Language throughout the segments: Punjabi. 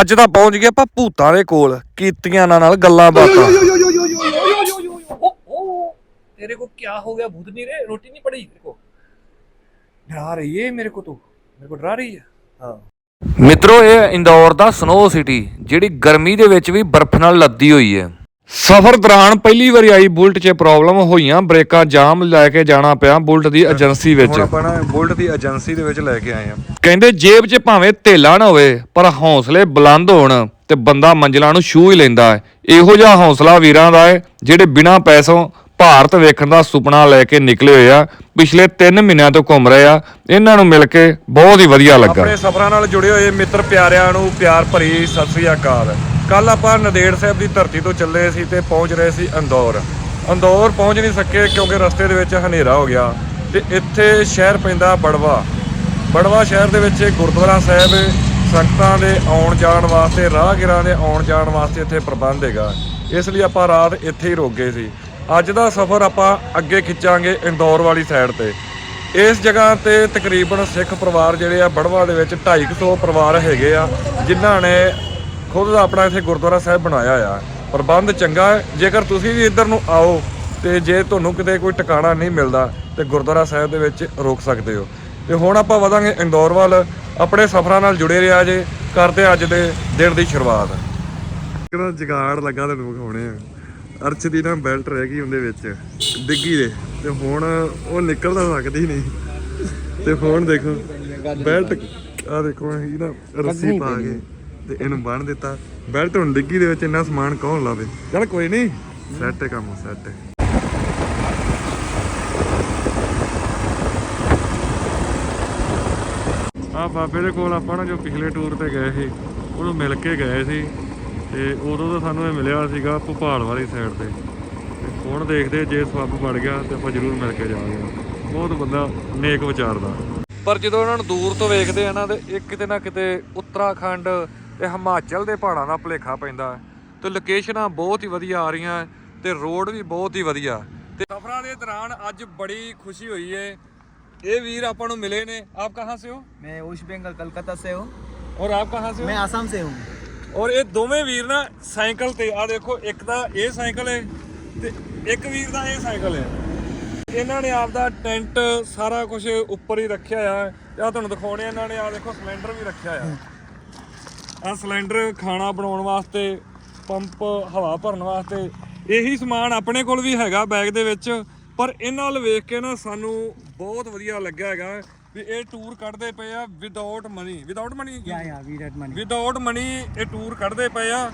ਅੱਜ ਤਾਂ ਪਹੁੰਚ ਗਏ ਆਪਾਂ ਭੂਤਾਂ ਦੇ ਕੋਲ ਕੀਤੀਆਂ ਨਾਲ ਨਾਲ ਗੱਲਾਂ ਬਾਤਾਂ तेरे को क्या हो गया भूत नहीं रे रोटी नहीं पड़ी तेरे को डरा रही है मेरे को तो मेरे को डरा रही है हाँ ਮਿੱਤਰੋ ਇਹ ਇੰਦੌਰ ਦਾ ਸਨੋ ਸਿਟੀ ਜਿਹੜੀ ਗਰਮੀ ਦੇ ਵਿੱਚ ਵੀ ਬਰਫ਼ ਨਾਲ ਲੱਦੀ ਹੋਈ ਹੈ ਸਫ਼ਰ ਦੌਰਾਨ ਪਹਿਲੀ ਵਾਰੀ ਆਈ ਬੁਲਟ 'ਚ ਪ੍ਰੋਬਲਮ ਹੋਈਆਂ ਬ੍ਰੇਕਾਂ ਜਾਮ ਲੈ ਕੇ ਜਾਣਾ ਪਿਆ ਬੁਲਟ ਦੀ ਏਜੰਸੀ ਵਿੱਚ। ਹੁਣ ਆਪਾਂ ਨਾ ਬੁਲਟ ਦੀ ਏਜੰਸੀ ਦੇ ਵਿੱਚ ਲੈ ਕੇ ਆਏ ਆ ਕਹਿੰਦੇ ਜੇਬ 'ਚ ਭਾਵੇਂ ਧੇਲਾ ਨਾ ਹੋਵੇ ਪਰ ਹੌਸਲੇ ਬੁਲੰਦ ਹੋਣ ਤੇ ਬੰਦਾ ਮੰਜ਼ਲਾਂ ਨੂੰ ਛੂਹ ਹੀ ਲੈਂਦਾ ਹੈ। ਇਹੋ ਜਿਹਾ ਹੌਸਲਾ ਵੀਰਾਂ ਦਾ ਹੈ ਜਿਹੜੇ ਬਿਨਾਂ ਪੈਸੋਂ ਭਾਰਤ ਵੇਖਣ ਦਾ ਸੁਪਨਾ ਲੈ ਕੇ ਨਿਕਲੇ ਹੋਏ ਆ, ਪਿਛਲੇ 3 ਮਹੀਨਿਆਂ ਤੋਂ ਘੁੰਮ ਰਹੇ ਆ, ਇਹਨਾਂ ਨੂੰ ਮਿਲ ਕੇ ਬਹੁਤ ਹੀ ਵਧੀਆ ਲੱਗਾ। ਆਪਣੇ ਸਫ਼ਰਾਂ ਨਾਲ ਜੁੜੇ ਹੋਏ ਮਿੱਤਰ ਪਿਆਰਿਆਂ ਨੂੰ ਪਿਆਰ ਭਰੀ ਸਤਿ ਸ੍ਰੀ ਅਕਾਲ। ਕੱਲ ਆਪਾਂ ਨਦੇੜ ਸਾਹਿਬ ਦੀ ਧਰਤੀ ਤੋਂ ਚੱਲੇ ਸੀ ਤੇ ਪਹੁੰਚ ਰਹੇ ਸੀ ਅੰਦੌਰ। ਅੰਦੌਰ ਪਹੁੰਚ ਨਹੀਂ ਸਕੇ ਕਿਉਂਕਿ ਰਸਤੇ ਦੇ ਵਿੱਚ ਹਨੇਰਾ ਹੋ ਗਿਆ ਤੇ ਇੱਥੇ ਸ਼ਹਿਰ ਪੈਂਦਾ ਬੜਵਾ। ਬੜਵਾ ਸ਼ਹਿਰ ਦੇ ਵਿੱਚ ਗੁਰਦੁਆਰਾ ਸਾਹਿਬ, ਸੰਗਤਾਂ ਦੇ ਆਉਣ ਜਾਣ ਵਾਸਤੇ, ਰਾਹਗੀਰਾਂ ਦੇ ਆਉਣ ਜਾਣ ਵਾਸਤੇ ਇੱਥੇ ਪ੍ਰਬੰਧ ਹੈਗਾ। ਇਸ ਲਈ ਆਪਾਂ ਰਾਤ ਇੱਥੇ ਹੀ ਰੁਕ ਗਏ ਸੀ। ਅੱਜ ਦਾ ਸਫ਼ਰ ਆਪਾਂ ਅੱਗੇ ਖਿੱਚਾਂਗੇ ਇੰਦੌਰ ਵਾਲੀ ਸਾਈਡ ਤੇ। ਇਸ ਜਗ੍ਹਾ ਤੇ ਤਕਰੀਬਨ ਸਿੱਖ ਪਰਿਵਾਰ ਜਿਹੜੇ ਆ ਬੜਵਾ ਦੇ ਵਿੱਚ 250 ਪਰਿਵਾਰ ਹੈਗੇ ਆ, ਜਿਨ੍ਹਾਂ ਨੇ ਖੁਦ ਦਾ ਆਪਣਾ ਇੱਥੇ ਗੁਰਦੁਆਰਾ ਸਾਹਿਬ ਬਣਾਇਆ ਆ। ਪ੍ਰਬੰਧ ਚੰਗਾ ਹੈ। ਜੇਕਰ ਤੁਸੀਂ ਵੀ ਇੱਧਰ ਨੂੰ ਆਓ ਤੇ ਜੇ ਤੁਹਾਨੂੰ ਕਿਤੇ ਕੋਈ ਟਿਕਾਣਾ ਨਹੀਂ ਮਿਲਦਾ, ਤੇ ਗੁਰਦੁਆਰਾ ਸਾਹਿਬ ਦੇ ਵਿੱਚ ਰੋਕ ਸਕਦੇ ਹੋ। ਤੇ ਹੁਣ ਆਪਾਂ ਵਧਾਂਗੇ ਇੰਦੌਰ ਵੱਲ। ਆਪਣੇ ਸਫ਼ਰਾਂ ਨਾਲ ਜੁੜੇ ਰਿਹਾ ਜੇ। ਕਰਦੇ ਅੱਜ ਦੇ ਦਿਨ ਦੀ ਸ਼ੁਰੂਆਤ। ਕਿਹੜਾ ਜਗਾੜ ਲੱਗਾ ਤੈਨੂੰ ਵਿਖਾਉਣੇ ਆ। ਅਰਚ ਦੀ ਨਾ ਬੈਲਟ ਰਹਿ ਗਈ ਉਹਦੇ ਵਿੱਚ ਡਿੱਗੀ ਦੇ ਤੇ ਹੁਣ ਉਹ ਨਿਕਲ ਤਾਂ ਸਕਦੀ ਨਹੀਂ। ਤੇ ਹੁਣ ਦੇਖੋ ਬੈਲਟ ਆ ਦੇਖੋ ਇਹ ਨਾ ਰੱਸੀ ਪਾ ਕੇ ਤੇ ਇਹਨੂੰ ਬੰਨ ਦਿੱਤਾ। ਬੈਲਟ ਹੁਣ ਡਿੱਗੀ ਦੇ ਵਿੱਚ ਇੰਨਾ ਸਮਾਨ ਕੌਣ ਲਾਵੇ? ਚਲ ਕੋਈ ਨਹੀਂ ਸੈੱਟ ਕੰਮ ਸੈੱਟ ਆ ਬਾਬੇ ਦੇ ਕੋਲ ਆਪਾਂ ਨਾ ਜੋ ਪਿਛਲੇ ਟੂਰ ਤੇ ਗਏ ਸੀ ਉਹਨੂੰ ਮਿਲ ਕੇ ਗਏ ਸੀ। ਤੇ ਉਦੋਂ ਤਾਂ ਸਾਨੂੰ ਇਹ ਮਿਲਿਆ ਸੀਗਾ ਭੋਪਾਲ ਵਾਲੀ ਸਾਈਡ ਤੇ ਤੇ ਹੁਣ ਦੇਖਦੇ ਜੇ ਸਬੱਬ ਬਣ ਗਿਆ ਤੇ ਆਪਾਂ ਜ਼ਰੂਰ ਮਿਲ ਕੇ ਜਾਵਾਂਗੇ ਬਹੁਤ ਬੰਦਾ ਨੇਕ ਵਿਚਾਰ ਦਾ ਪਰ ਜਦੋਂ ਉਹਨਾਂ ਨੂੰ ਦੂਰ ਤੋਂ ਵੇਖਦੇ ਆ ਨਾ ਤੇ ਇਹ ਕਿਤੇ ਨਾ ਕਿਤੇ ਉੱਤਰਾਖੰਡ ਤੇ ਹਿਮਾਚਲ ਦੇ ਪਹਾੜਾਂ ਦਾ ਭੁਲੇਖਾ ਪੈਂਦਾ ਹੈ ਤੇ ਲੋਕੇਸ਼ਨਾਂ ਬਹੁਤ ਹੀ ਵਧੀਆ ਆ ਰਹੀਆਂ ਹੈ ਤੇ ਰੋਡ ਵੀ ਬਹੁਤ ਹੀ ਵਧੀਆ ਤੇ ਸਫ਼ਰਾਂ ਦੇ ਦੌਰਾਨ ਅੱਜ ਬੜੀ ਖੁਸ਼ੀ ਹੋਈ ਏ ਇਹ ਵੀਰ ਆਪਾਂ ਨੂੰ ਮਿਲੇ ਨੇ ਆਪ ਕਹਾਂ ਸੇ ਹੋ मैं वेस्ट बंगाल कलकत्ता से हूँ ਔਰ ਆਪ ਕਹਾਂ ਸੇ मैं ਹੋ आसाम से हूँ ਔਰ ਇਹ ਦੋਵੇਂ ਵੀਰ ਨਾ ਸਾਈਕਲ ਤੇ ਆ ਦੇਖੋ, ਇੱਕ ਤਾਂ ਇਹ ਸਾਈਕਲ ਹੈ ਤੇ ਇੱਕ ਵੀਰ ਦਾ ਇਹ ਸਾਈਕਲ ਹੈ। ਇਹਨਾਂ ਨੇ ਆਪਦਾ ਟੈਂਟ ਸਾਰਾ ਕੁਝ ਉੱਪਰ ਹੀ ਰੱਖਿਆ ਆ। ਆ ਤੁਹਾਨੂੰ ਦਿਖਾਉਣੇ ਇਹਨਾਂ ਨੇ ਆ ਦੇਖੋ, ਸਿਲੰਡਰ ਵੀ ਰੱਖਿਆ ਆ। ਆ ਸਿਲੰਡਰ ਖਾਣਾ ਬਣਾਉਣ ਵਾਸਤੇ, ਪੰਪ ਹਵਾ ਭਰਨ ਵਾਸਤੇ, ਇਹੀ ਸਮਾਨ ਆਪਣੇ ਕੋਲ ਵੀ ਹੈਗਾ ਬੈਗ ਦੇ ਵਿੱਚ, ਪਰ ਇਹਨਾਂ ਨਾਲ ਵੇਖ ਕੇ ਨਾ ਸਾਨੂੰ ਬਹੁਤ ਵਧੀਆ ਲੱਗਾ ਹੈਗਾ। ਵੀ ਇਹ ਟੂਰ ਕੱਢਦੇ ਪਏ ਆ ਵਿਦਆਊਟ ਮਨੀ ਵਿਦਆਊਟ ਮਨੀ या या विराट मनी ਵਿਦਆਊਟ ਮਨੀ ਇਹ ਟੂਰ ਕੱਢਦੇ ਪਏ ਆ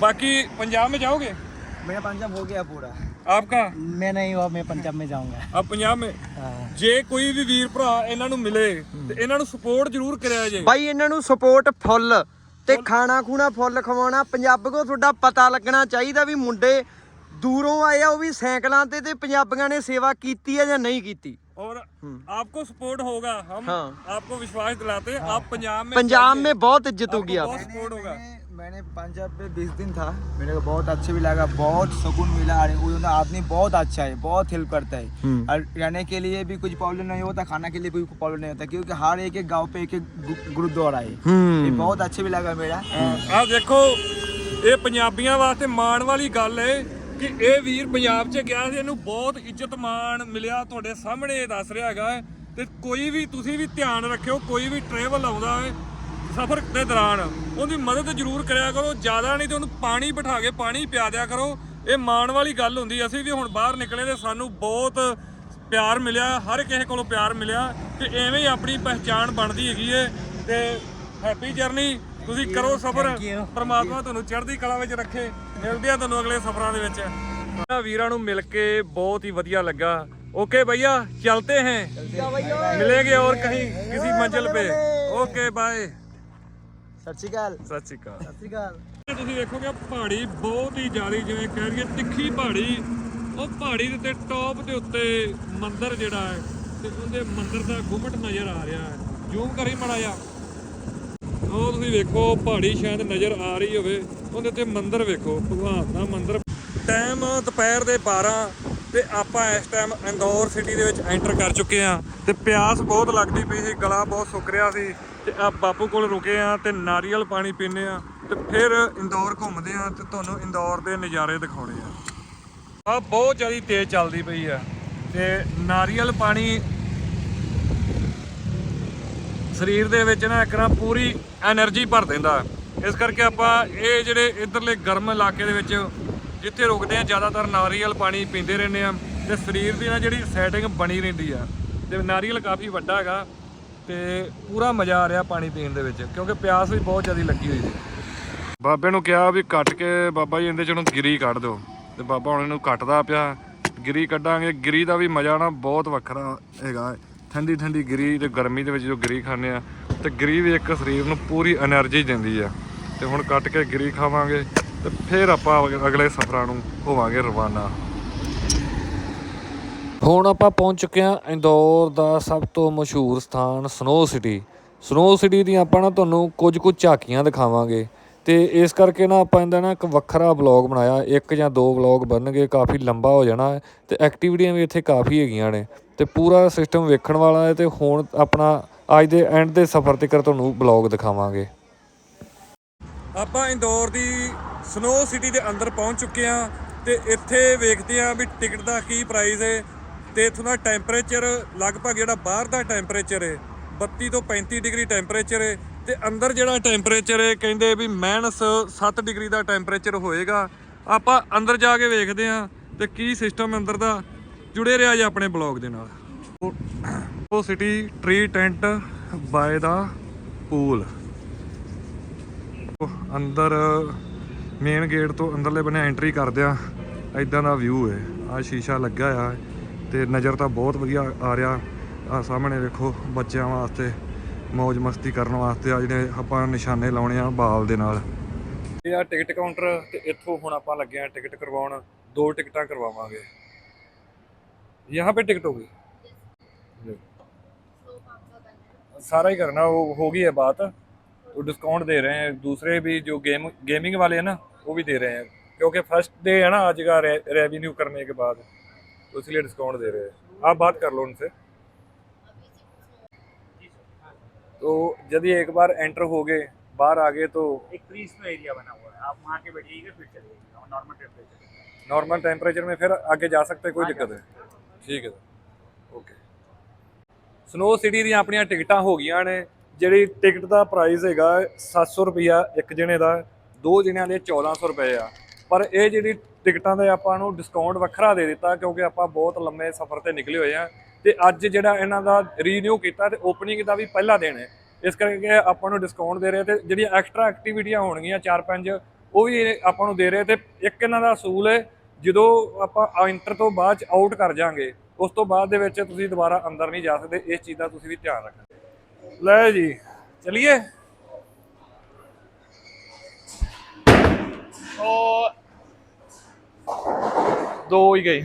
ਬਾਕੀ ਪੰਜਾਬ में जाओगे मेरा पंजाब हो गया पूरा आपका मैं नहीं हुआ मैं पंजाब में जाऊंगा ਆ ਪੰਜਾਬ में हाँ। ਜੇ ਕੋਈ ਵੀ ਵੀਰ ਭਰਾ ਇਹਨਾਂ ਨੂੰ ਮਿਲੇ ਤੇ ਇਹਨਾਂ ਨੂੰ ਸਪੋਰਟ ਜ਼ਰੂਰ ਕਰਿਆ ਜੇ ਬਾਈ ਇਹਨਾਂ ਨੂੰ ਸਪੋਰਟ ਫੁੱਲ ਤੇ ਖਾਣਾ ਖੂਣਾ ਫੁੱਲ ਖਵਾਉਣਾ ਪੰਜਾਬ ਕੋ ਤੁਹਾਡਾ ਪਤਾ ਲੱਗਣਾ ਚਾਹੀਦਾ ਵੀ ਮੁੰਡੇ ਦੂਰੋਂ ਆਏ ਆ ਉਹ ਵੀ ਸਾਈਕਲਾਂ ਤੇ ਤੇ ਪੰਜਾਬੀਆਂ ਨੇ ਸੇਵਾ ਕੀਤੀ ਹੈ ਜਾਂ ਨਹੀਂ ਕੀਤੀ और हम्म। आपको सपोर्ट होगा। हम हाँ। आपको विश्वास दिलाते हैं। हाँ। आप पंजाब में पंजाब में बहुत इज़्ज़त होगी आप सपोर्ट होगा। मैंने पंजाब पे बीस दिन था। मेरे को बहुत अच्छे भी लगा बहुत सुकून मिला। और उन्होंने आदमी बहुत अच्छा है बहुत हेल्प करता है। हम्म। और रहने के लिए भी कुछ प्रॉब्लम नहीं होता खाना के लिए भी कोई प्रॉब्लम नहीं होता क्योंकि हर एक एक गाँव पे एक एक गुरुद्वारा है। हम्म। ये बहुत अच्छे भी लगा मेरा। आ देखो ये पंजाबियों वास्ते माण वाली गल है। ਕਿ ਇਹ ਵੀਰ ਪੰਜਾਬ 'ਚ ਗਿਆ ਸੀ, ਇਹਨੂੰ ਬਹੁਤ ਇੱਜ਼ਤ ਮਾਣ ਮਿਲਿਆ ਤੁਹਾਡੇ ਸਾਹਮਣੇ, ਇਹ ਦੱਸ ਰਿਹਾ ਹੈਗਾ ਹੈ। ਤੇ ਕੋਈ ਵੀ, ਤੁਸੀਂ ਵੀ ਧਿਆਨ ਰੱਖਿਓ, ਕੋਈ ਵੀ ਟਰੈਵਲ ਆਉਂਦਾ ਹੈ ਸਫ਼ਰ ਦੇ ਦੌਰਾਨ, ਉਹਦੀ ਮਦਦ ਜ਼ਰੂਰ ਕਰਿਆ ਕਰੋ, ਜ਼ਿਆਦਾ ਨਹੀਂ ਤੇ ਉਹਨੂੰ ਪਾਣੀ ਬਿਠਾ ਕੇ ਪਾਣੀ ਪਿਆ ਦਿਆ ਕਰੋ ਇਹ ਮਾਣ ਵਾਲੀ ਗੱਲ ਹੁੰਦੀ ਅਸੀਂ ਵੀ ਹੁਣ ਬਾਹਰ ਨਿਕਲੇ ਤੇ ਸਾਨੂੰ ਬਹੁਤ ਪਿਆਰ ਮਿਲਿਆ, ਹਰ ਕਿਸੇ ਕੋਲੋਂ ਪਿਆਰ ਮਿਲਿਆ ਤੇ ਐਵੇਂ ਹੀ ਆਪਣੀ ਪਹਿਚਾਣ ਬਣਦੀ ਹੈਗੀ ਏ ਤੇ ਹੈਪੀ ਜਰਨੀ ਤੁਸੀਂ ਕਰੋ ਸਫ਼ਰ ਪਰਮਾਤਮਾ ਤੁਹਾਨੂੰ ਚੜ੍ਹਦੀ ਕਲਾ ਵਿੱਚ ਰੱਖੇ ਮਿਲਦੇ ਆ ਤੁਹਾਨੂੰ ਅਗਲੇ ਸਫ਼ਰਾਂ ਦੇ ਵਿੱਚ ਇਹਨਾਂ ਵੀਰਾਂ ਨੂੰ ਮਿਲ ਕੇ ਬਹੁਤ ਹੀ ਵਧੀਆ ਲੱਗਾ ओके भैया चलते हैं मिलेंगे और कहीं किसी मंजिल पे ओके बाय सत श्रीकाल ਸਤਿ ਸ਼੍ਰੀ ਅਕਾਲ सत श्रीकाल ਤੁਸੀਂ ਵੇਖੋਗੇ ਪਹਾੜੀ ਬਹੁਤ ਹੀ ਜ਼ਿਆਦੀ ਜਿਵੇਂ ਕਹਿ ਦਈਏ ਤਿੱਖੀ ਪਹਾੜੀ ਉਹ ਪਹਾੜੀ ਦੇ ਉੱਤੇ ਟੌਪ ਦੇ ਉੱਤੇ ਮੰਦਿਰ ਜਿਹੜਾ ਹੈ ਤੇ ਉਹਦੇ ਮੰਦਿਰ ਦਾ ਗੁੰਮਟ ਨਜ਼ਰ ਆ ਰਿਹਾ ਹੈ ਜ਼ੂਮ ਕਰੀ ਮੜਾ ਜਾ ਉਹ ਤੁਸੀਂ ਵੇਖੋ, ਪਹਾੜੀ ਸ਼ਾਇਦ ਨਜ਼ਰ ਆ ਰਹੀ ਹੋਵੇ। ਉਹਦੇ ਉੱਤੇ ਮੰਦਿਰ ਵੇਖੋ, ਭਗਵਾਨ ਦਾ ਮੰਦਿਰ। ਟਾਈਮ ਦੁਪਹਿਰ ਦੇ 12 ਤੇ ਆਪਾਂ ਇਸ ਟਾਈਮ ਇੰਦੌਰ ਸਿਟੀ ਦੇ ਵਿੱਚ ਐਂਟਰ ਕਰ ਚੁੱਕੇ ਆ ਤੇ ਪਿਆਸ ਬਹੁਤ ਲੱਗਦੀ ਪਈ ਸੀ, ਗਲਾ ਬਹੁਤ ਸੁੱਕ ਰਿਹਾ ਸੀ ਤੇ ਆ ਬਾਪੂ ਕੋਲ ਰੁਕੇ ਆ ਤੇ ਨਾਰੀਅਲ ਪਾਣੀ ਪੀਨੇ ਆ ਤੇ ਫਿਰ ਇੰਦੌਰ ਘੁੰਮਦੇ ਆ ਤੇ ਤੁਹਾਨੂੰ ਇੰਦੌਰ ਦੇ ਨਜ਼ਾਰੇ ਦਿਖਾਉਣੇ ਆ। ਆ ਬਹੁਤ ਜ਼ਿਆਦਾ ਤੇਜ਼ ਚੱਲਦੀ ਪਈ ਆ ਤੇ ਨਾਰੀਅਲ ਪਾਣੀ ਸਰੀਰ ਦੇ ਵਿੱਚ ਨਾ ਇੱਕ ਨਾ ਪੂਰੀ એનર્ਜੀ ਭਰ ਦਿੰਦਾ। ਇਸ ਕਰਕੇ ਆਪਾਂ ਇਹ ਜਿਹੜੇ ਇਧਰਲੇ ਗਰਮ ਇਲਾਕੇ ਦੇ ਵਿੱਚ ਜਿੱਥੇ ਰੁਕਦੇ ਆ ਜ਼ਿਆਦਾਤਰ ਨਾਰੀਅਲ ਪਾਣੀ ਪੀਂਦੇ ਰਹਿੰਦੇ ਆ ਤੇ ਸਰੀਰ ਦੀ ਨਾ ਜਿਹੜੀ ਸੈਟਿੰਗ ਬਣੀ ਰਹਿੰਦੀ ਆ ਤੇ ਨਾਰੀਅਲ ਕਾਫੀ ਵੱਡਾ ਹੈਗਾ ਤੇ ਪੂਰਾ ਮਜ਼ਾ ਆ ਰਿਹਾ ਪਾਣੀ ਪੀਣ ਦੇ ਵਿੱਚ, ਕਿਉਂਕਿ ਪਿਆਸ ਵੀ ਬਹੁਤ ਜ਼ਿਆਦਾ ਲੱਗੀ ਹੋਈ ਸੀ। ਬਾਬੇ ਨੂੰ ਕਿਹਾ ਵੀ ਕੱਟ ਕੇ ਬਾਬਾ ਜੀ ਇਹਦੇ ਚੋਂ ਗਿਰੀ ਕੱਢ ਦਿਓ ਤੇ ਬਾਬਾ ਹੁਣ ਇਹਨੂੰ ਕੱਟਦਾ ਪਿਆ, ਗਿਰੀ ਕੱਢਾਂਗੇ, ਗਿਰੀ ਦਾ ਵੀ ਮਜ਼ਾ ਨਾ ਬਹੁਤ ਵੱਖਰਾ ਹੈਗਾ। ਠੰਡੀ ਠੰਡੀ ਗਰੀ ਤੇ ਗਰਮੀ ਦੇ ਵਿੱਚ ਜੋ ਗਰੀ ਖਾਂਦੇ ਆ, ਤੇ ਗਰੀ ਵੀ ਇੱਕ ਸਰੀਰ ਨੂੰ ਪੂਰੀ એનર્ਜੀ ਦਿੰਦੀ ਆ। ਤੇ ਹੁਣ ਕੱਟ ਕੇ ਗਰੀ ਖਾਵਾਂਗੇ, ਤੇ ਫਿਰ ਆਪਾਂ ਅਗਲੇ ਸਫ਼ਰਾਂ ਨੂੰ ਹੋਵਾਂਗੇ ਰਵਾਨਾ। ਹੁਣ ਆਪਾਂ ਪਹੁੰਚ ਚੁੱਕੇ ਹਾਂ ਇੰਦੌਰ ਦਾ ਸਭ ਤੋਂ ਮਸ਼ਹੂਰ ਸਥਾਨ, ਸਨੋ ਸਿਟੀ। ਸਨੋ ਸਿਟੀ ਦੀਆਂ ਆਪਾਂ ਨਾ ਤੁਹਾਨੂੰ ਕੁਝ ਕੁ ਝਾਕੀਆਂ ਦਿਖਾਵਾਂਗੇ। ਤੇ ਇਸ ਕਰਕੇ ਨਾ ਆਪਾਂ ਇਹਦਾ ਨਾ ਇੱਕ ਵੱਖਰਾ ਵਲੌਗ ਬਣਾਇਆ। ਇੱਕ ਜਾਂ ਦੋ ਵਲੌਗ ਬਣਨਗੇ, ਕਾਫੀ ਲੰਬਾ ਹੋ ਜਾਣਾ ਹੈ ਤੇ ਐਕਟੀਵਿਟੀਆਂ ਵੀ ਇੱਥੇ ਕਾਫੀ ਹੈਗੀਆਂ ਨੇ ਤੇ ਪੂਰਾ ਸਿਸਟਮ ਵੇਖਣ ਵਾਲਾ ਹੈ ਤੇ ਹੁਣ ਆਪਣਾ ਅੱਜ ਦੇ ਐਂਡ ਦੇ ਸਫ਼ਰ ਤੱਕ ਤੁਹਾਨੂੰ ਵਲੌਗ ਦਿਖਾਵਾਂਗੇ। ਆਪਾਂ ਇੰਦੌਰ ਦੀ ਸਨੋ ਸਿਟੀ ਦੇ ਅੰਦਰ ਪਹੁੰਚ ਚੁੱਕੇ ਆ ਤੇ ਇੱਥੇ ਵੇਖਦੇ ਆ ਵੀ ਟਿਕਟ ਦਾ ਕੀ ਪ੍ਰਾਈਸ ਹੈ ਤੇ ਇਥੋਂ ਦਾ ਟੈਂਪਰੇਚਰ ਲਗਭਗ ਜਿਹੜਾ ਬਾਹਰ ਦਾ ਟੈਂਪਰੇਚਰ ਹੈ 32 ਤੋਂ 35 ਡਿਗਰੀ ਟੈਂਪਰੇਚਰ ਹੈ ਤੇ ਅੰਦਰ ਜਿਹੜਾ ਟੈਂਪਰੇਚਰ ਹੈ, ਕਹਿੰਦੇ ਵੀ ਮਾਈਨਸ 7 ਡਿਗਰੀ ਦਾ ਟੈਂਪਰੇਚਰ ਹੋਏਗਾ। ਆਪਾਂ ਅੰਦਰ ਜਾ ਕੇ ਵੇਖਦੇ ਆ ਤੇ ਕੀ ਸਿਸਟਮ ਅੰਦਰ ਦਾ ਜੁੜੇ ਰਿਹਾ ਜੀ ਆਪਣੇ ਬਲੌਗ ਦੇ ਨਾਲ। ਉਹ ਸਿਟੀ ਟ੍ਰੀ ਟੈਂਟ ਬਾਏ ਦਾ ਪੂਲ ਅੰਦਰ ਮੇਨ ਗੇਟ ਤੋਂ ਅੰਦਰਲੇ ਬੰਨੇ ਐਂਟਰੀ ਕਰਦੇ ਆ ਇਦਾਂ ਦਾ ਵਿਊ ਹੈ। ਆ ਸ਼ੀਸ਼ਾ ਲੱਗਾ ਆ ਤੇ ਨਜ਼ਰ ਤਾਂ ਬਹੁਤ ਵਧੀਆ ਆ ਰਿਹਾ। ਆ ਸਾਹਮਣੇ ਵੇਖੋ ਬੱਚਿਆਂ ਵਾਸਤੇ। ਮौज ਮਸਤੀ ਕਰਨ ਵਾਸਤੇ ਆ ਜਿਹੜੇ ਆਪਾਂ ਨਿਸ਼ਾਨੇ ਲਾਉਣੇ ਆ ਬਾਲ ਦੇ ਨਾਲ ਇਹ ਆ ਟਿਕਟ ਕਾਊਂਟਰ ਤੇ ਇੱਥੋਂ ਹੁਣ ਆਪਾਂ ਲੱਗੇ ਆ ਟਿਕਟ ਕਰਵਾਉਣ ਦੋ ਟਿਕਟਾਂ ਕਰਵਾਵਾਂਗੇ यहाँ पे टिकट होगी सारा ही करना वो होगी है बात तो डिस्काउंट दे रहे हैं दूसरे भी जो गेम गेमिंग वाले हैं ना वो भी दे रहे हैं क्योंकि फर्स्ट डे है ना आज का रे, रेवेन्यू करने के बाद तो इसलिए डिस्काउंट दे रहे हैं आप बात कर लो उनसे तो यदि एक बार एंटर हो गए बाहर आ गए तो एक फ्री स्नो एरिया बना हुआ है आप वहाँ के बैठिएगा फिर चलिएगा नॉर्मल टेम्परेचर नॉर्मल टेम्परेचर में फिर आगे जा सकते हैं कोई दिक्कत है ਠੀਕ ਹੈ ਓਕੇ ਸਨੋ ਸਿਟੀ ਦੀਆਂ ਆਪਣੀਆਂ ਟਿਕਟਾਂ ਹੋ ਗਈਆਂ ਨੇ ਜਿਹੜੀ ਟਿਕਟ ਦਾ ਪ੍ਰਾਈਸ ਹੈਗਾ 700 ਰੁਪਿਆ ਇੱਕ ਜਣੇ ਦਾ ਦੋ ਜਣਿਆਂ ਦੇ 1400 ਰੁਪਏ ਆ ਪਰ ਇਹ ਜਿਹੜੀ ਟਿਕਟਾਂ ਦੇ ਆਪਾਂ ਨੂੰ ਡਿਸਕਾਊਂਟ ਵੱਖਰਾ ਦੇ ਦਿੱਤਾ ਕਿਉਂਕਿ ਆਪਾਂ ਬਹੁਤ ਲੰਮੇ ਸਫ਼ਰ ਤੇ ਨਿਕਲੇ ਹੋਏ ਆ ਤੇ ਅੱਜ ਜਿਹੜਾ ਇਹਨਾਂ ਦਾ ਰੀਨਿਊ ਕੀਤਾ ਤੇ ਓਪਨਿੰਗ ਦਾ ਵੀ ਪਹਿਲਾ ਦਿਨ ਹੈ। ਇਸ ਕਰਕੇ ਆਪਾਂ ਨੂੰ ਡਿਸਕਾਊਂਟ ਦੇ ਰਹੇ ਤੇ ਜਿਹੜੀਆਂ ਐਕਸਟਰਾ ਐਕਟੀਵਿਟੀਆਂ ਹੋਣਗੀਆਂ ਚਾਰ ਪੰਜ, ਉਹ ਵੀ ਆਪਾਂ ਨੂੰ ਦੇ ਰਹੇ ਤੇ ਇੱਕ ਇਹਨਾਂ ਦਾ ਅਸੂਲ ਹੈ, ਜਦੋਂ ਆਪਾਂ ਇੰਟਰ ਤੋਂ ਬਾਅਦ ਚ ਆਊਟ ਕਰ ਜਾਾਂਗੇ, ਉਸ ਤੋਂ ਬਾਅਦ ਦੇ ਵਿੱਚ ਤੁਸੀਂ ਦੁਬਾਰਾ ਅੰਦਰ ਨਹੀਂ ਜਾ ਸਕਦੇ, ਇਸ ਚੀਜ਼ ਦਾ ਤੁਸੀਂ ਵੀ ਧਿਆਨ ਰੱਖਣਾ। ਲੈ ਜੀ, ਚਲਿਏ? ਦੋ ਹੀ ਗਏ।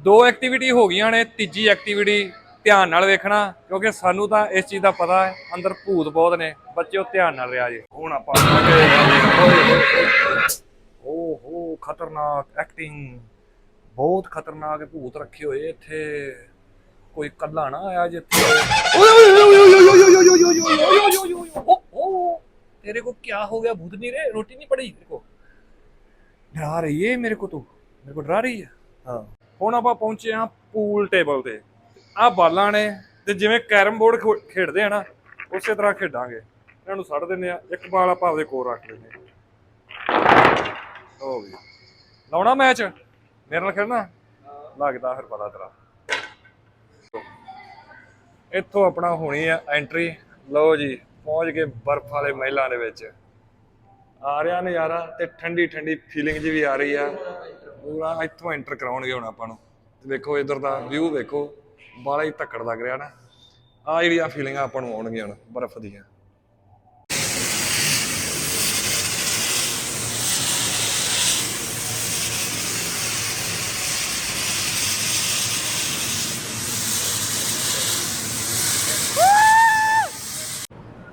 ਦੋ ਐਕਟੀਵਿਟੀ ਹੋ ਗਈਆਂ ਨੇ ਤੀਜੀ ਐਕਟੀਵਿਟੀ ਧਿਆਨ ਨਾਲ ਵੇਖਣਾ ਕਿਉਂਕਿ ਸਾਨੂੰ ਤਾਂ ਇਸ ਚੀਜ਼ ਦਾ ਪਤਾ ਹੈ ਅੰਦਰ ਭੂਤ ਬਹੁਤ ਨੇ ਬੱਚਿਓ ਧਿਆਨ ਨਾਲ ਰਿਹਾ ਜੀ। ਹੁਣ ਆਪਾਂ ਓ ਹੋ ਖਤਰਨਾਕ ਐਕਟਿੰਗ ਬਹੁਤ ਖਤਰਨਾਕ ਭੂਤ ਰੱਖੇ ਹੋਏ ਇੱਥੇ। ਕੋਈ ਕੱਲਾ ਨਾ ਆਇਆ ਜੇ ਤੇਰੇ ਕੋ ਕੀ ਹੋ ਗਿਆ ਭੂਤ ਨਹੀਂ ਰੇ ਰੋਟੀ ਨਹੀਂ ਪੜੀ ਤੇਰੇ ਕੋ ਡਰਾ ਰਹੀ ਏ ਮੇਰੇ ਕੋ ਤੂੰ। ਮੇਰੇ ਕੋ ਡਰਾ ਰਹੀ ਹੈ ਹਾਂ। ਹੁਣ ਆਪਾਂ ਪਹੁੰਚੇ ਆ ਪੂਲ ਟੇਬਲ ਤੇ। ਆ ਬਾਲਾਂ ਨੇ ਤੇ ਜਿਵੇਂ ਕੈਰਮ ਬੋਰਡ ਖੇਡਦੇ ਆ ਨਾ, ਉਸੇ ਤਰ੍ਹਾਂ ਖੇਡਾਂਗੇ। ਇਹਨਾਂ ਨੂੰ ਛੱਡ ਦਿੰਦੇ ਆ, ਇੱਕ ਬਾਲ ਆਪਾਂ ਆਪਦੇ ਕੋਲ ਰੱਖ ਲੈਂਦੇ ਹੋ ਵੀ। ਲਾਉਣਾ ਮੈਚ ਮੇਰੇ ਨਾਲ ਖੇਡਣਾ? ਲੱਗਦਾ ਫਿਰ ਪਤਾ ਤੇਰਾ। ਇੱਥੋਂ ਆਪਣਾ ਹੋਣੀ ਆ ਐਂਟਰੀ ਲਓ ਜੀ, ਪਹੁੰਚ ਗਏ ਬਰਫ਼ ਵਾਲੇ ਮਹਿਲਾਂ ਦੇ ਵਿੱਚ। ਆ ਰਿਹਾ ਨਜ਼ਾਰਾ ਤੇ ਠੰਡੀ ਠੰਡੀ ਫੀਲਿੰਗ ਜੀ ਵੀ ਆ ਰਹੀ ਆ। ਪੂਰਾ ਇੱਥੋਂ ਐਂਟਰ ਕਰਾਉਣਗੇ ਹੁਣ ਆਪਾਂ ਨੂੰ। ਤੇ ਵੇਖੋ ਇਧਰ ਦਾ ਵਿਊ ਵੇਖੋ ਬਾਲਾ ਹੀ ਧੱਕੜ ਲੱਗ ਰਿਹਾ ਨਾ। ਆ ਜਿਹੜੀਆਂ ਫੀਲਿੰਗਾਂ ਆਪਾਂ ਨੂੰ ਆਉਣਗੀਆਂ ਹੁਣ, ਬਰਫ਼ ਦੀਆਂ।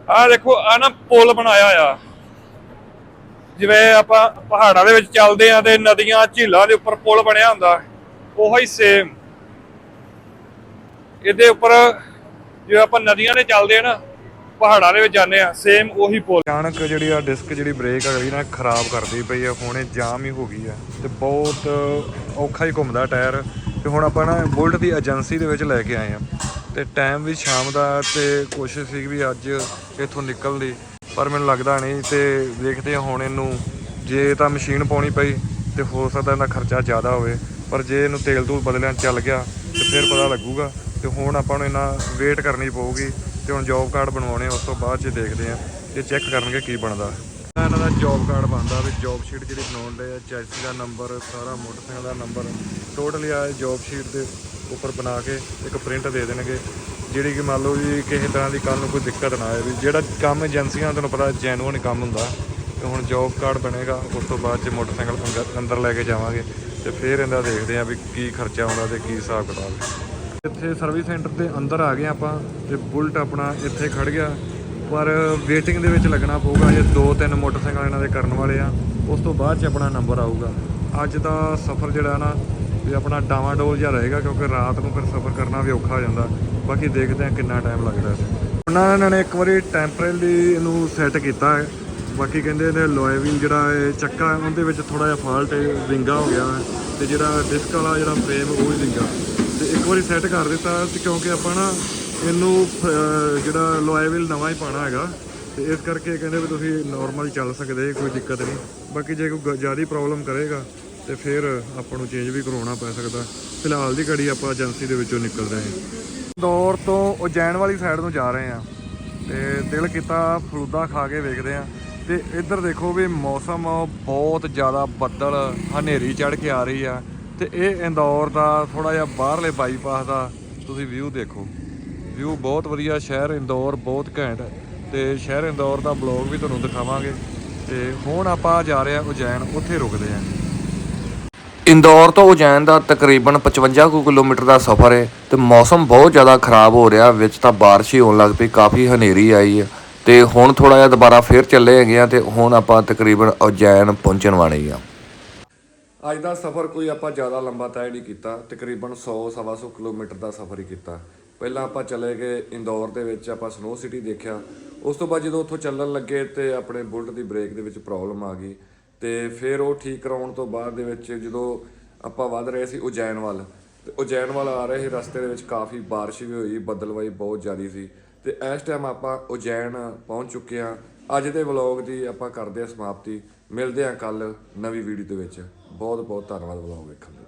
ਆ ਦੇਖੋ ਆ ਨਾ ਪੁਲ ਬਣਾਇਆ ਆ। ਜਿਵੇਂ ਆਪਾਂ ਪਹਾੜਾਂ ਦੇ ਵਿੱਚ ਚੱਲਦੇ ਆ ਤੇ ਨਦੀਆਂ ਝੀਲਾਂ ਦੇ ਉੱਪਰ ਪੁਲ ਬਣਿਆ ਹੁੰਦਾ, ਉਹੋ ਹੀ ਸੇਮ ਇਹਦੇ ਉੱਪਰ ਜਿਵੇਂ ਆਪਾਂ ਨਦੀਆਂ ਦੇ ਚੱਲਦੇ ਆ ਨਾ, ਪਹਾੜਾਂ ਦੇ ਵਿੱਚ ਜਾਂਦੇ ਆ ਸੇਮ ਉਹੀ ਪੁਲ। ਅਚਾਨਕ ਜਿਹੜੀ ਆ ਡਿਸਕ ਜਿਹੜੀ ਬ੍ਰੇਕ ਹੈਗੀ ਨਾ ਖਰਾਬ ਕਰਦੀ ਪਈ ਆ, ਹੁਣੇ ਜਾਮ ਹੀ ਹੋ ਗਈ ਆ ਤੇ ਬਹੁਤ ਔਖਾ ਹੀ ਘੁੰਮਦਾ ਟਾਇਰ। ਤੇ ਹੁਣ ਆਪਾਂ ਨਾ ਬੁਲਟ ਦੀ ਏਜੰਸੀ ਦੇ ਵਿੱਚ ਲੈ ਕੇ ਆਏ ਆ। ਤੇ ਟਾਈਮ ਵੀ ਸ਼ਾਮ ਦਾ ਤੇ ਕੋਸ਼ਿਸ਼ ਸੀ ਵੀ ਅੱਜ ਇੱਥੋਂ ਨਿਕਲਦੀ ਪਰ ਮੈਨੂੰ ਲੱਗਦਾ ਨਹੀਂ ਤੇ ਦੇਖਦੇ ਆ ਹੁਣ ਇਹਨੂੰ। ਜੇ ਤਾਂ ਮਸ਼ੀਨ ਪਾਉਣੀ ਪਈ ਤੇ ਹੋ ਸਕਦਾ ਇਹਦਾ ਖਰਚਾ ਜ਼ਿਆਦਾ ਹੋਵੇ, ਪਰ ਜੇ ਇਹਨੂੰ ਤੇਲ ਤੂਲ ਬਦਲਿਆ ਚੱਲ ਗਿਆ ਤੇ ਫਿਰ ਪਤਾ ਲੱਗੂਗਾ ਤੇ ਹੁਣ ਆਪਾਂ ਨੂੰ ਇਹਨਾਂ ਵੇਟ ਕਰਨੀ ਪਊਗੀ ਤੇ ਹੁਣ ਜੌਬ ਕਾਰਡ ਬਣਵਾਉਣੇ ਉਸ ਤੋਂ ਬਾਅਦ ਚ ਦੇਖਦੇ ਆ ਇਹ ਚੈੱਕ ਕਰਨਗੇ ਕੀ ਬਣਦਾ। ਇਹਨਾਂ ਦਾ ਜੌਬ ਕਾਰਡ ਬਣਦਾ ਵੀ ਜੌਬ ਸ਼ੀਟ ਜਿਹੜੀ ਬਣਾਉਣ ਦੇ ਆ ਚੈਸੀ ਦਾ ਨੰਬਰ ਸਾਰਾ ਮੋਟਰਸਾਈਕਲ ਦਾ ਨੰਬਰ ਟੋਟਲੀ ਆ ਜੌਬ ਸ਼ੀਟ ਦੇ ਉੱਪਰ ਬਣਾ ਕੇ ਇੱਕ ਪ੍ਰਿੰਟ ਦੇ ਦੇਣਗੇ। ਜਿਹੜੀ ਕਿ ਮੰਨ ਲਓ ਵੀ ਕਿਸੇ ਤਰ੍ਹਾਂ ਦੀ ਕੱਲ ਨੂੰ ਕੋਈ ਦਿੱਕਤ ਨਾ ਆਏ ਵੀ ਜਿਹੜਾ ਕੰਮ ਏਜੰਸੀਆਂ ਤੁਹਾਨੂੰ ਪਤਾ ਜੈਨੂਅਨ ਕੰਮ ਹੁੰਦਾ, ਤੇ ਹੁਣ ਜੌਬ ਕਾਰਡ ਬਣੇਗਾ, ਉਸ ਤੋਂ ਬਾਅਦ ਚ ਮੋਟਰਸਾਈਕਲ ਅੰਦਰ- ਅੰਦਰ ਲੈ ਕੇ ਜਾਵਾਂਗੇ, ਤੇ ਫਿਰ ਇਹਦਾ ਦੇਖਦੇ ਆ ਵੀ ਕੀ ਖਰਚਾ ਆਉਂਦਾ ਤੇ ਕੀ ਹਿਸਾਬ ਕਿਤਾਬ। ਇੱਥੇ ਸਰਵਿਸ ਸੈਂਟਰ ਦੇ ਅੰਦਰ ਆ ਗਏ ਆਪਾਂ, ਤੇ ਬੁਲਟ ਆਪਣਾ ਇੱਥੇ ਖੜ ਗਿਆ, ਪਰ ਵੇਟਿੰਗ ਦੇ ਵਿੱਚ ਲੱਗਣਾ ਪਊਗਾ, ਜੇ ਦੋ ਤਿੰਨ ਮੋਟਰਸਾਈਕਲ ਇਹਨਾਂ ਦੇ ਕਰਨ ਵਾਲੇ ਆ, ਉਸ ਤੋਂ ਬਾਅਦ ਚ ਆਪਣਾ ਨੰਬਰ ਆਊਗਾ। ਅੱਜ ਦਾ ਸਫ਼ਰ ਜਿਹੜਾ ਨਾ, ਵੀ ਆਪਣਾ ਡਾਵਾਡੋਲ ਜਿਹਾ ਰਹੇਗਾ, ਕਿਉਂਕਿ ਰਾਤ ਨੂੰ ਫਿਰ ਸਫ਼ਰ ਕਰਨਾ ਵੀ ਔਖਾ ਹੋ ਜਾਂਦਾ। ਬਾਕੀ ਦੇਖਦੇ ਆ ਕਿੰਨਾ ਟਾਈਮ ਲੱਗਦਾ ਹੈ। ਉਹਨਾਂ ਇਹਨਾਂ ਨੇ ਇੱਕ ਵਾਰੀ ਟੈਂਪਰੇਰੀ ਇਹਨੂੰ ਸੈੱਟ ਕੀਤਾ ਹੈ। ਬਾਕੀ ਕਹਿੰਦੇ ਨੇ ਲੋਏ ਵੀ ਜਿਹੜਾ ਇਹ ਚੱਕਾ ਉਹਦੇ ਵਿੱਚ ਥੋੜਾ ਜਿਹਾ ਫਾਲਟ ਵਿੰਗਾ ਹੋ ਗਿਆ ਹੈ ਤੇ ਜਿਹੜਾ ਡਿਸਕ ਵਾਲਾ ਜਿਹੜਾ ਫਰੇਮ ਉਹ ਹੀ ਵਿੰਗਾ। ਤੇ ਇੱਕ ਵਾਰੀ ਸੈੱਟ ਕਰ ਦਿੱਤਾ ਤੇ ਕਿਉਂਕਿ ਆਪਾਂ ਨਾ ਇਹਨੂੰ ਅਹ, ਜਿਹੜਾ ਲੋਏ ਵੀਲ ਨਵਾਂ ਹੀ ਪਾਣਾ ਹੈਗਾ। ਤੇ ਇਸ ਕਰਕੇ ਕਹਿੰਦੇ ਵੀ ਤੁਸੀਂ ਨਾਰਮਲ ਚੱਲ ਸਕਦੇ ਕੋਈ ਦਿੱਕਤ ਨਹੀਂ। ਬਾਕੀ ਜੇ ਕੋਈ ਜ਼ਿਆਦਾ ਪ੍ਰੋਬਲਮ ਕਰੇਗਾ ਤੇ ਫਿਰ ਆਪਾਂ ਨੂੰ ਚੇਂਜ ਵੀ ਕਰਵਾਉਣਾ ਪੈ ਸਕਦਾ। ਫਿਲਹਾਲ ਦੀ ਘੜੀ ਆਪਾਂ ਏਜੰਸੀ ਦੇ ਵਿੱਚੋਂ ਨਿਕਲ ਰਹੇ ਹਾਂ। ਦੌਰ ਤੋਂ ਉਜੈਨ ਵਾਲੀ ਸਾਈਡ ਨੂੰ ਜਾ ਰਹੇ ਹਾਂ ਤੇ ਦਿਲ ਕੀਤਾ ਫਲੂਦਾ ਖਾ ਕੇ ਵੇਖਦੇ ਆ ਤੇ ਇੱਧਰ ਦੇਖੋ ਵੀ ਮੌਸਮ ਬਹੁਤ ਜ਼ਿਆਦਾ ਬੱਦਲ, ਹਨੇਰੀ ਚੜ ਕੇ ਆ ਰਹੀ ਆ। ਤੇ ਇਹ ਇੰਦੌਰ ਦਾ ਥੋੜਾ ਜਿਹਾ ਬਾਹਰਲੇ ਬਾਈਪਾਸ ਦਾ ਤੁਸੀਂ ਵਿਊ ਦੇਖੋ। ਵਿਊ ਬਹੁਤ ਵਧੀਆ, ਸ਼ਹਿਰ ਇੰਦੌਰ ਬਹੁਤ ਘੈਂਟ। ਹੈ ਤੇ ਸ਼ਹਿਰ ਇੰਦੌਰ ਦਾ ਬਲੌਗ ਵੀ ਤੁਹਾਨੂੰ ਦਿਖਾਵਾਂਗੇ। ਤੇ ਹੁਣ ਆਪਾਂ ਜਾ ਰਹੇ ਆ ਉਜੈਨ, ਉੱਥੇ ਰੁਕਦੇ ਆ ਇੰਦੌਰ ਤੋਂ ਉਜੈਨ ਦਾ ਤਕਰੀਬਨ 55 ਕੁ ਕਿਲੋਮੀਟਰ ਦਾ ਸਫ਼ਰ ਹੈ ਤੇ ਮੌਸਮ ਬਹੁਤ ਜ਼ਿਆਦਾ ਖਰਾਬ ਹੋ ਰਿਹਾ, ਵਿੱਚ ਤਾਂ ਬਾਰਿਸ਼ ਹੀ ਹੋਣ ਲੱਗ ਪਈ, ਕਾਫੀ ਹਨੇਰੀ ਆਈ ਹੈ ਤੇ ਹੁਣ ਥੋੜਾ ਜਿਹਾ ਦੁਬਾਰਾ ਫੇਰ ਚੱਲੇ ਹੈਗੇ ਆ ਤੇ ਹੁਣ ਆਪਾਂ ਤਕਰੀਬਨ ਉਜੈਨ ਪਹੁੰਚਣ ਵਾਲੇ ਆ ਅੱਜ ਦਾ ਸਫ਼ਰ ਕੋਈ ਆਪਾਂ ਜ਼ਿਆਦਾ ਲੰਬਾ ਤੈਅ ਨਹੀਂ ਕੀਤਾ, ਤਕਰੀਬਨ 100 ਸਵਾ ਸੌ ਕਿਲੋਮੀਟਰ ਦਾ ਸਫ਼ਰ ਹੀ ਕੀਤਾ। ਪਹਿਲਾਂ ਆਪਾਂ ਚਲੇ ਗਏ ਇੰਦੌਰ ਦੇ ਵਿੱਚ, ਆਪਾਂ ਸਨੋ ਸਿਟੀ ਦੇਖਿਆ। ਉਸ ਤੋਂ ਬਾਅਦ ਜਦੋਂ ਉੱਥੋਂ ਚੱਲਣ ਲੱਗੇ ਤੇ ਆਪਣੇ ਬੁਲਟ ਦੀ ਬ੍ਰੇਕ ਦੇ ਵਿੱਚ ਪ੍ਰੋਬਲਮ ਆ ਗਈ। ਤੇ ਫਿਰ ਉਹ ਠੀਕ ਕਰਾਉਣ ਤੋਂ ਬਾਅਦ ਦੇ ਵਿੱਚ ਜਦੋਂ ਆਪਾਂ ਵੱਧ ਰਹੇ ਸੀ ਉਜੈਨ ਵੱਲ, ਤੇ ਉਜੈਨ ਵੱਲ ਆ ਰਹੇ ਰਸਤੇ ਦੇ ਵਿੱਚ ਕਾਫੀ ਬਾਰਿਸ਼ ਵੀ ਹੋਈ ਬੱਦਲਵਾਈ ਬਹੁਤ ਜ਼ਿਆਦੀ ਸੀ। ਤੇ ਇਸ ਟਾਈਮ ਆਪਾਂ ਉਜੈਨ ਪਹੁੰਚ ਚੁੱਕੇ ਹਾਂ। ਅੱਜ ਦੇ ਵਲੌਗ ਦੀ ਆਪਾਂ ਕਰਦੇ ਹਾਂ ਸਮਾਪਤੀ। ਮਿਲਦੇ ਹਾਂ ਕੱਲ ਨਵੀਂ ਵੀਡੀਓ ਦੇ ਵਿੱਚ। ਬਹੁਤ ਬਹੁਤ ਧੰਨਵਾਦ ਵਲੌਗ ਵੇਖਣ ਲਈ